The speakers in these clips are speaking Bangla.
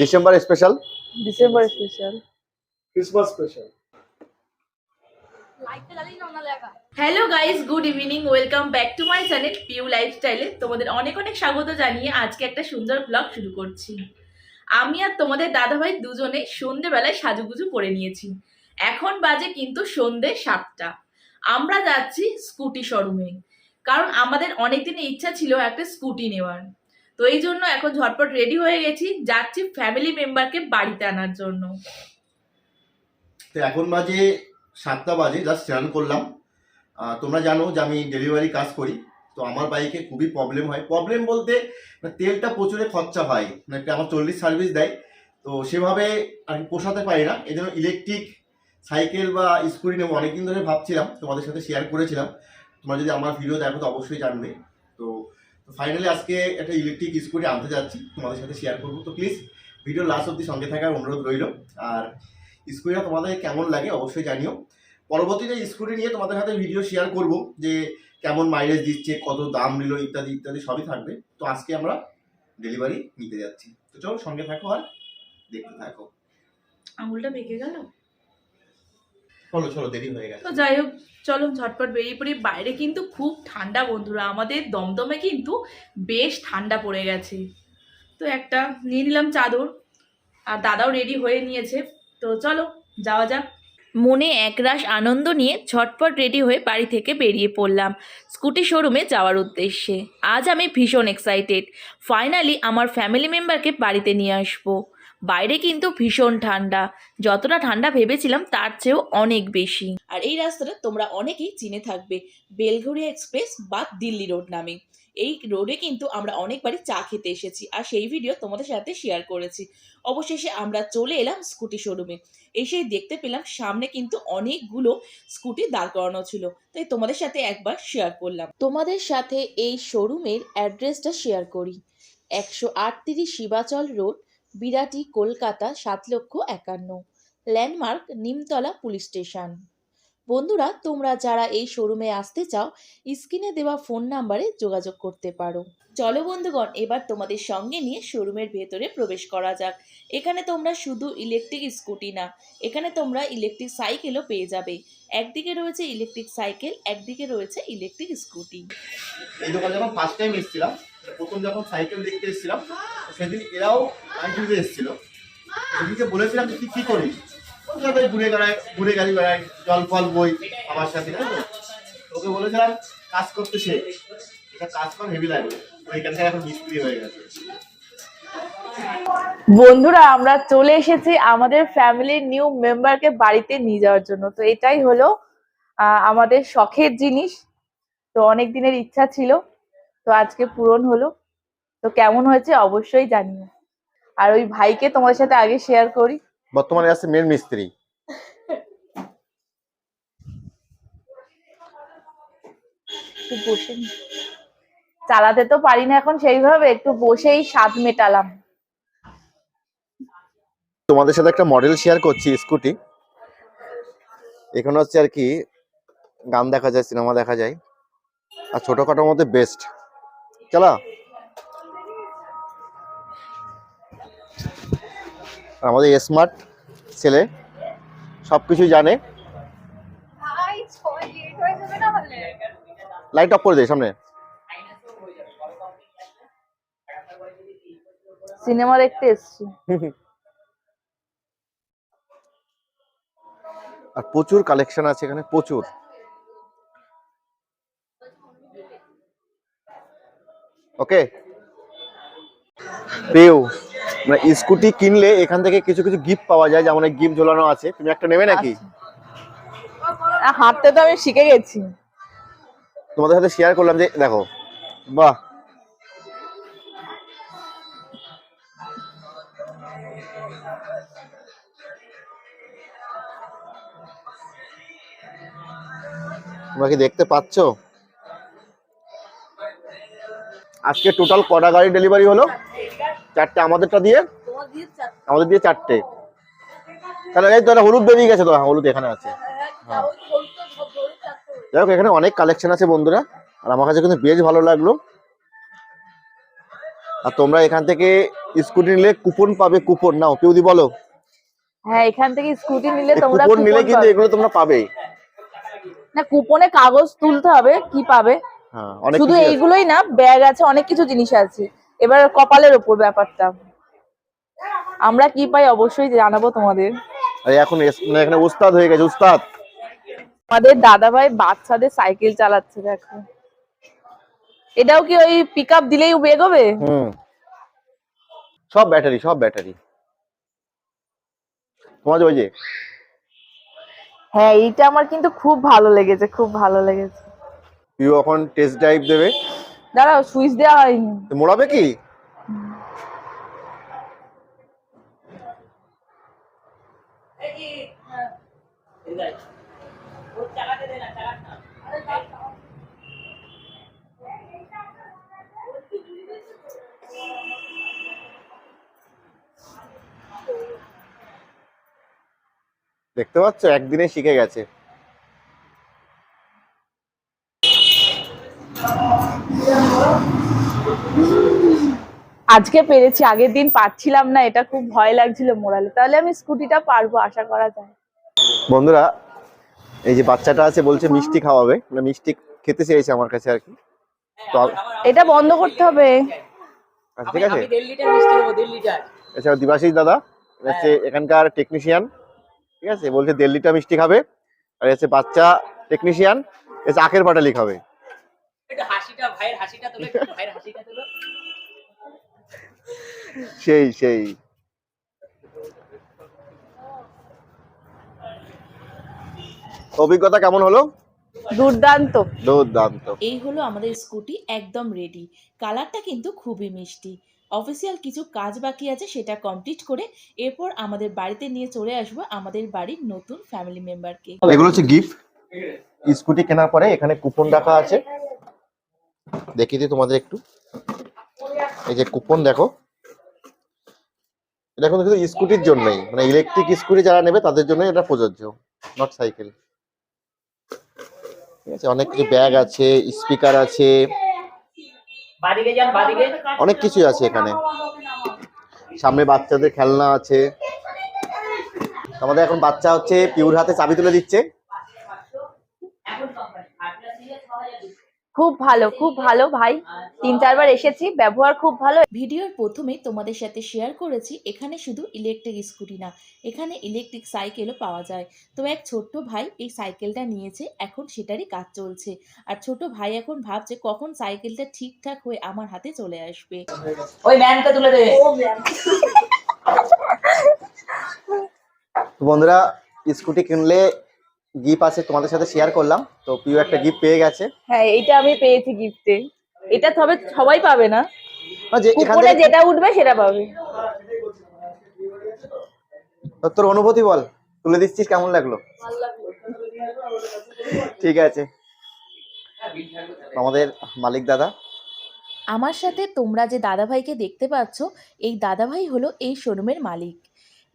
December special? December special. Christmas special. Hello guys good evening welcome back to my channel Piu লাইফস্টাইলে তোমাদের অনেক অনেক স্বাগত জানিয়ে আজকে একটা সুন্দর ব্লগ শুরু করছি। আমি আর তোমাদের দাদাভাই দুজনে সন্ধেবেলায় সাজুগুজু পরে নিয়েছি। এখন বাজে কিন্তু সন্ধে সাতটা। আমরা যাচ্ছি স্কুটি শোরুমে। কারণ আমাদের অনেক দিনের ইচ্ছা ছিল একটা স্কুটি নেওয়ার। তো এই জন্য এখন ঝটপট রেডি হয়ে গেছি। যাচ্ছি ফ্যামিলি মেম্বারকে বাড়িতে আনার জন্য। তো এখন বাজে সাতটা বাজে জাস্ট স্নান করলাম। তোমরা জানো যে আমি ডেলিভারি কাজ করি, তো আমার বাইকে খুবই প্রবলেম হয়। প্রবলেম বলতে মানে তেলটা প্রচুরে খরচা হয় মানে আমার চল্লিশ সার্ভিস দেয়, তো সেভাবে আর পোষাতে পারি না। এই জন্য ইলেকট্রিক সাইকেল বা স্কুটি নেব অনেকদিন ধরে ভাবছিলাম, তোমাদের সাথে শেয়ার করেছিলাম। তোমরা যদি আমার ভিডিও দেখো, তো অবশ্যই জানবে। তো ফাইনালি আজকে একটা ইলেকট্রিক স্কুটি আনতে যাচ্ছি, তোমাদের সাথে শেয়ার করব। তো প্লিজ ভিডিও লাস্ট অব্দি সঙ্গে থাকার অনুরোধ রইল। আর স্কুটিটা তোমাদের কেমন লাগে অবশ্যই জানিও। পরবর্তীতে স্কুটি নিয়ে তোমাদের সাথে ভিডিও শেয়ার করব, যে কেমন মাইলেজ দিচ্ছে, কত দাম নিল, ইত্যাদি ইত্যাদি, সবই থাকবে। তো আজকে আমরা ডেলিভারি নিতে যাচ্ছি। তো চলো সঙ্গে থাকো আর দেখতে থাকো। আঙুলটা বেঁকে গেল? চলো চলো, দেরি হয়ে গেছে। তো যাই হোক, চলো, ঝটপট বেরিয়ে পড়ি। বাইরে কিন্তু খুব ঠান্ডা, বন্ধুরা। আমাদের দমদমে কিন্তু বেশ ঠান্ডা পড়ে গেছে। তো একটা নিয়ে নিলাম চাদর, আর দাদাও রেডি হয়ে নিয়েছে। তো চলো, যাওয়া যাক। মনে একরাশ আনন্দ নিয়ে ঝটপট রেডি হয়ে বাড়ি থেকে বেরিয়ে পড়লাম স্কুটি শোরুমে যাওয়ার উদ্দেশ্যে। আজ আমি ভীষণ এক্সাইটেড ফাইনালি আমার ফ্যামিলি মেম্বারকে বাড়িতে নিয়ে আসব। বাইরে কিন্তু ভীষণ ঠান্ডা। যতটা ঠান্ডা ভেবেছিলাম, তার চেয়েও অনেক বেশি। আর এই রাস্তাটা তোমরা অনেকেই চিনে থাকবে। বেলঘরিয়া এক্সপ্রেস বা দিল্লি রোড নামে। এই রোডে কিন্তু আমরা অনেকবারই চা খেতে এসেছি। আর সেই ভিডিও তোমাদের সাথে শেয়ার করেছি। অবশেষে আমরা চলে এলাম স্কুটি শোরুমে এসে দেখতে পেলাম, সামনে কিন্তু অনেকগুলো স্কুটি দাঁড় করানো ছিল। তাই তোমাদের সাথে একবার শেয়ার করলাম। তোমাদের সাথে এই শোরুমের অ্যাড্রেসটা শেয়ার করি। একশো আটত্রিশ শিবাচল রোড বিরাটি, কলকাতা, সাত লক্ষ একান্ন। Landmark, Nimtala police station. বন্ধুরা, তোমরা যারা এই শোরুমে আসতে চাও, স্ক্রিনে দেওয়া ফোন নাম্বারে যোগাযোগ করতে পারো। চলো বন্ধুগণ, এবার তোমাদের সঙ্গে নিয়ে শোরুমের ভেতরে প্রবেশ করা যাক। এখানে তোমরা শুধু ইলেকট্রিক স্কুটি না, এখানে তোমরা ইলেকট্রিক সাইকেলও পেয়ে যাবে। একদিকে রয়েছে ইলেকট্রিক সাইকেল, একদিকে রয়েছে ইলেকট্রিক স্কুটি। এই দোকানে যখন ফার্স্ট টাইম এসেছিলাম প্রথম যখন সাইকেল দেখতে এসেছিলাম সেদিন এরাও আইটিতে এসেছিল। সেদিনকে বলেছিলাম তুই কি করিস? বলছে, ঘুরে বেড়ায় ঘুরে গাড়ি বেড়ায় জল ফল বই আমার সাথে তাই তো? ওকে বলেছিলাম কাজ করতে সে এটা কাজ কর হেভি লাগবে। তো এখান মিস্ত্রি হয়ে গেছে। বন্ধুরা আমরা চলে এসেছি আমাদের ফ্যামিলির নিউ মেম্বারকে বাড়িতে নিয়ে যাওয়ার জন্য। তো এটাই হলো আমাদের শখের জিনিস। তো অনেক দিনের ইচ্ছা ছিল। তো আজকে পূরণ হলো। তো কেমন হয়েছে অবশ্যই জানিও। আর ওই ভাইকে তোমাদের সাথে আগে শেয়ার করি। বর্তমানে আছে মেন মিস্ত্রি। বসে চালাতে তো পারি না এখন সেইভাবে একটু বসেই স্বাদ মেটালাম। তোমাদের সাথে একটা মডেল শেয়ার করছি স্কুটি এখানে হচ্ছে আর কি গান দেখা যায় সিনেমা দেখা যায়। আর ছোটখাটোর মধ্যে বেস্ট চলো। আমাদের স্মার্ট ছেলে সব কিছু জানে লাইট অফ করে দে সামনে। সিনেমা দেখতে এসছি। আর প্রচুর কালেকশন আছে এখানে প্রচুর। ওকে পেও মানে স্কুটি কিনলে এখান থেকে কিছু কিছু গিফট পাওয়া যায় যেমন গিফট ঝোলানো আছে। তুমি একটা নেবে নাকি? আহ, হাঁটতে তো আমি শিখে গেছি। তোমাদের সাথে শেয়ার করলাম যে দেখো বাহ। তোমরা কি দেখতে পাচ্ছো? আজকে টোটাল কটা গাড়ি ডেলিভারি হলো? চারটে আমাদেরটা দিয়ে? আমাদের দিয়ে চারটে। তাহলে এই তো হলুদ বেরিয়ে গেছে তো হ্যাঁ, হলুদ এখানে আছে। হ্যাঁ। যাই হোক এখানে অনেক কালেকশন আছে বন্ধুরা আর আমার কাছে কিন্তু বেশ ভালো লাগল। আর তোমরা এখান থেকে স্কুটি নিলে কুপন পাবে কুপন নাও পিউদি বলো। হ্যাঁ এখান থেকে স্কুটি নিলে তোমরা কুপন নিলে কিন্তু। এগুলো তোমরা পাবে। না কুপনে কাগজ তুলতে হবে কি পাবে? শুধু এইগুলোই না ব্যাগ আছে অনেক কিছু জিনিস আছে। এবার কপালের ওপর ব্যাপারটা। আমরা কি পাই অবশ্যই জানাব তোমাদের। এখন এখানে উস্তাদ হয়ে গেছে উস্তাদ। আমাদের দাদা ভাই বাচ্চাদের সাইকেল চালাচ্ছে দেখো। এটাও কি ওই পিক আপ দিলেই বেগোবে? হুম। সব ব্যাটারি সব ব্যাটারি। তোমার ওই যে? হ্যাঁ এইটা আমার কিন্তু খুব ভালো লেগেছে খুব ভালো লেগেছে। পিউ এখন টেস্ট ড্রাইভ দেবে। দাঁড়াও সুইচ দেওয়া হয়নি। মোড়াবে কি? দেখতে পাচ্ছ? একদিনে শিখে গেছে। আজকে পেরেছি আগের দিন পারছিলাম না এটা খুব ভয় লাগছিল মোড়ালে। তাহলে আমি স্কুটিটা পারব আশা করা যায়। বন্ধুরা এই যে বাচ্চাটা আছে বলছে মিষ্টি খাওয়াবে। মানে মিষ্টি খেতে চেয়েছে আমার কাছে আর কি। তো এটা বন্ধ করতে হবে। আচ্ছা, ঠিক আছে। এছাড়া দিবাশিস দাদা হচ্ছে এখানকার টেকনিশিয়ান ঠিক আছে? বলছে দেড় লিটার মিষ্টি খাবে। আর এসে বাচ্চা টেকনিশিয়ান এসে আখের পাটালি খাবে হাসিটা ভাইয়ের হাসিটা তুলো ভাইয়ের হাসিটা তুলো। সেই সেই। অভিজ্ঞতা কেমন হলো? দুর্দান্ত। দুর্দান্ত। এই হলো আমাদের স্কুটি একদম রেডি কালারটা কিন্তু খুবই মিষ্টি। অফিসিয়াল কিছু কাজ বাকি আছে সেটা কমপ্লিট করে এরপর আমাদের বাড়িতে নিয়ে চলে আসব আমাদের বাড়ির নতুন ফ্যামিলি মেম্বারকে এগুলো হচ্ছে গিফট স্কুটি কেনার পরে এখানে কুপন রাখা আছে। দেখিয়ে দিই তোমাদের একটু। এই যে কুপন দেখো। এটা কিন্তু শুধু স্কুটির জন্যই। মানে ইলেকট্রিক স্কুটি যারা নেবে তাদের জন্য এটা প্রযোজ্য নট সাইকেল ঠিক আছে অনেক কিছু ব্যাগ আছে স্পিকার আছে। অনেক কিছুই আছে এখানে। সামনে বাচ্চাদের খেলনা আছে। আমাদের এখন বাচ্চা হচ্ছে পিউর হাতে চাবি তুলে দিচ্ছে। খুব ভালো খুব ভালো ভাই। তিন চারবার এসেছি ব্যবহার খুব ভালো। ভিডিওর প্রথমে তোমাদের সাথে শেয়ার করেছি এখানে শুধু ইলেকট্রিক স্কুটি না এখানে ইলেকট্রিক সাইকেলও পাওয়া যায়। তো এক ছোট্ট ভাই এই সাইকেলটা নিয়েছে এখন সেটারই কাজ চলছে। আর ছোট ভাই এখন ভাবছে কখন সাইকেলটা ঠিকঠাক হয়ে আমার হাতে চলে আসবে। ওই ম্যানকে তুলে দে। বন্ধুরা স্কুটি কিনলে গিফট আছে তোমাদের সাথে শেয়ার করলাম। তো পিউ একটা গিফট পেয়ে গেছে। হ্যাঁ এটা আমি পেয়েছি গিফটে এটা তবে সবাই পাবে না। যে এখান থেকে যেটা উঠবে সেটা পাবে। তো তোর অনুভূতি বল তুলে দিচ্ছিস কেমন লাগল? ঠিক আছে। আমাদের মালিক দাদা। আমার সাথে তোমরা যে দাদাভাইকে দেখতে পাচ্ছ এই দাদাভাই হলো এই শোরুমের মালিক।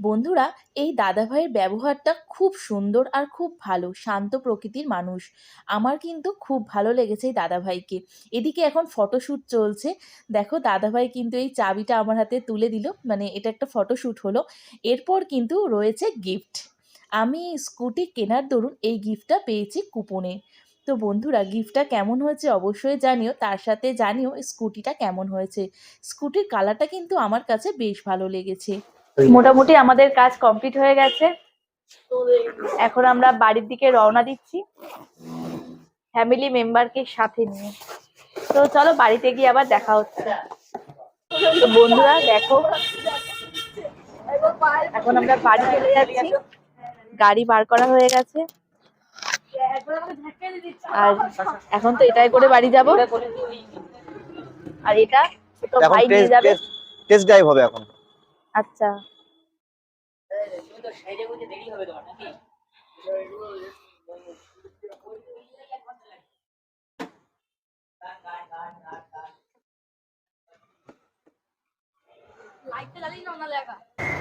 বন্ধুরা, এই দাদাভাইয়ের ব্যবহারটা খুব সুন্দর আর খুব ভালো, শান্ত প্রকৃতির মানুষ। আমার কিন্তু খুব ভালো লেগেছে এই দাদাভাইকে। এদিকে এখন ফটোশ্যুট চলছে। দেখো, দাদাভাই কিন্তু এই চাবিটা আমার হাতে তুলে দিল। মানে এটা একটা ফটোশ্যুট হলো। এরপর কিন্তু রয়েছে গিফট আমি স্কুটি কেনার দরুন এই গিফটটা পেয়েছি কুপনে তো বন্ধুরা গিফটটা কেমন হয়েছে অবশ্যই জানিও। তার সাথে জানিও স্কুটিটা কেমন হয়েছে। স্কুটির কালারটা কিন্তু আমার কাছে বেশ ভালো লেগেছে। মোটামুটি আমাদের কাজ কমপ্লিট হয়ে গেছে। এখন আমরা বাড়ির দিকে রওনা দিচ্ছি। ফ্যামিলি মেম্বারকে সাথে নিয়ে। তো চলো বাড়িতে গিয়ে আবার দেখা হচ্ছে। বন্ধুরা দেখো। এখন আমরা বাড়ি চলে যাচ্ছি। গাড়ি বার করা হয়ে গেছে। আর এখন তো এটাই করে বাড়ি যাব। আর এটা ভাই নিয়ে যাবে। টেস্ট ড্রাইভ হবে এখন। আচ্ছা।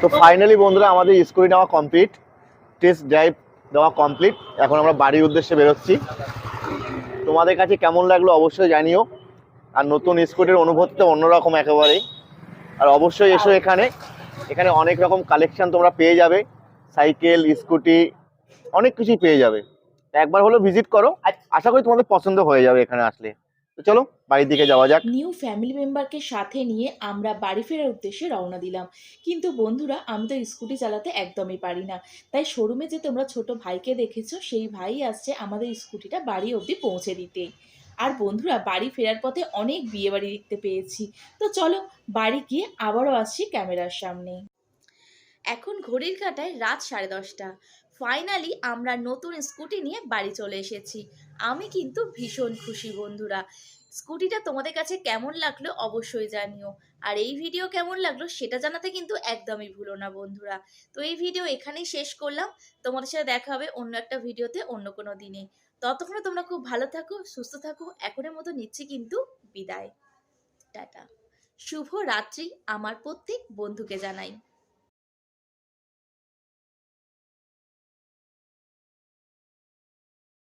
তো ফাইনালি বন্ধুরা, আমাদের স্কুটি নেওয়া কমপ্লিট টেস্ট ড্রাইভ দেওয়া কমপ্লিট এখন আমরা বাড়ির উদ্দেশ্যে বেরোচ্ছি। তোমাদের কাছে কেমন লাগল অবশ্যই জানিও। আর নতুন স্কুটির অনুভূতিটা অন্যরকম একেবারেই। আর অবশ্যই এসো এখানে। এখানে অনেক রকম কালেকশন তোমরা পেয়ে যাবে। সাইকেল, স্কুটি, অনেক কিছুই পেয়ে যাবে। একবার হলো ভিজিট করো। আশা করি তোমাদের পছন্দ হয়ে যাবে এখানে আসলে। তো চলো, বাড়ির দিকে যাওয়া যাক। নিউ ফ্যামিলি মেম্বারকে সাথে নিয়ে আমরা বাড়ি ফেরার উদ্দেশ্যে রওনা দিলাম। কিন্তু বন্ধুরা, আমি তো স্কুটি চালাতে একদমই পারি না। তাই শোরুমে যে তোমরা ছোট ভাইকে দেখেছ, সেই ভাই আসছে আমাদের স্কুটিটা বাড়ি অবধি পৌঁছে দিতে। আর বন্ধুরা বাড়ি ফেরার পথে অনেক বিয়ে বাড়ি দেখতে পেয়েছি। তো চলো বাড়ি গিয়ে আবারও আসি ক্যামেরার সামনে। এখন ঘড়ির কাটায় রাত সাড়ে দশটা। ফাইনালি আমরা নতুন স্কুটি নিয়ে বাড়ি চলে এসেছি। আমি কিন্তু ভীষণ খুশি বন্ধুরা। স্কুটিটা তোমাদের কাছে কেমন লাগল অবশ্যই জানিও। আর এই ভিডিও কেমন লাগল সেটা জানাতে কিন্তু একদমই ভুলো না বন্ধুরা। তো এই ভিডিও এখানেই শেষ করলাম। তোমাদের সাথে দেখা হবে অন্য একটা ভিডিওতে অন্য কোনো দিনে। ততক্ষণে তোমরা খুব ভালো থাকো, সুস্থ থাকো। এখনের মতো নিচ্ছি কিন্তু বিদায়। টাটা। শুভ রাত্রি আমার প্রত্যেক বন্ধুকে জানাই।